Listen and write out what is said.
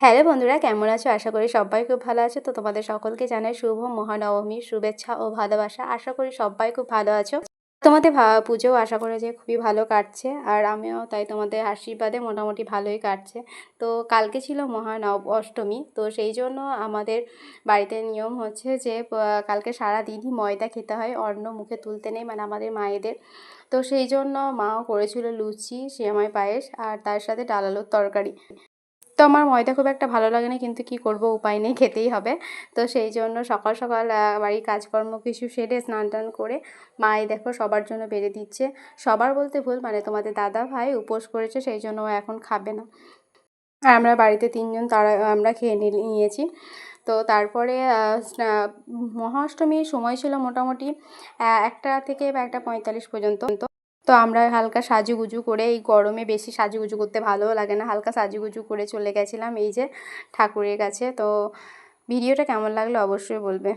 Hello বন্ধুরা, কেমন আছো? আশা করি সবাই খুব ভালো আছো। তো তোমাদের সকলকে জানাই শুভ মহানবমীর শুভেচ্ছা ও ভালোবাসা। আশা করি সবাই খুব ভালো আছো। তোমাদের পুজোও আশা করে যে খুবই ভালো কাটছে, আর আমিও তাই তোমাদের আশীর্বাদে মোটামুটি ভালোই কাটছে। তো কালকে ছিল মহানব অষ্টমী তো সেই জন্য আমাদের বাড়িতে নিয়ম হচ্ছে যে কালকে সারা দিনই ময়দা খেতে হয়, অন্ন মুখে তুলতে নেই মানে আমাদের মায়েদের। তো সেই জন্য মাও করেছিল লুচি, সেমাই পায়েস, আর তার সাথে ডাল আলুর তরকারি। তো আমার ময়দা খুব একটা ভালো লাগে না, কিন্তু কি করব, উপায় নেই, খেতেই হবে। তো সেই জন্য সকাল সকাল বাড়ির কাজকর্ম কিছু সেরে স্নান টান করে মাই দেখো সবার জন্য বেড়ে দিচ্ছে। সবার বলতে ভুল মানে তোমাদের দাদা ভাই উপোস করেছে, সেই জন্য ও এখন খাবে না। আর আমরা বাড়িতে তিনজন, তারা, আমরা খেয়ে নিয়েছি। তো তারপরে মহাষ্টমীর সময় ছিল মোটামুটি একটা থেকে বা একটা পঁয়তাল্লিশ পর্যন্ত। তো আমরা হালকা সাজুগুজু করে এই গরমে বেশি সাজুগুজু করতে ভালোও লাগে না। হালকা সাজুগুজু করে চলে গেছিলাম এই যে ঠাকুরের কাছে। তো ভিডিওটা কেমন লাগল অবশ্যই বলবে।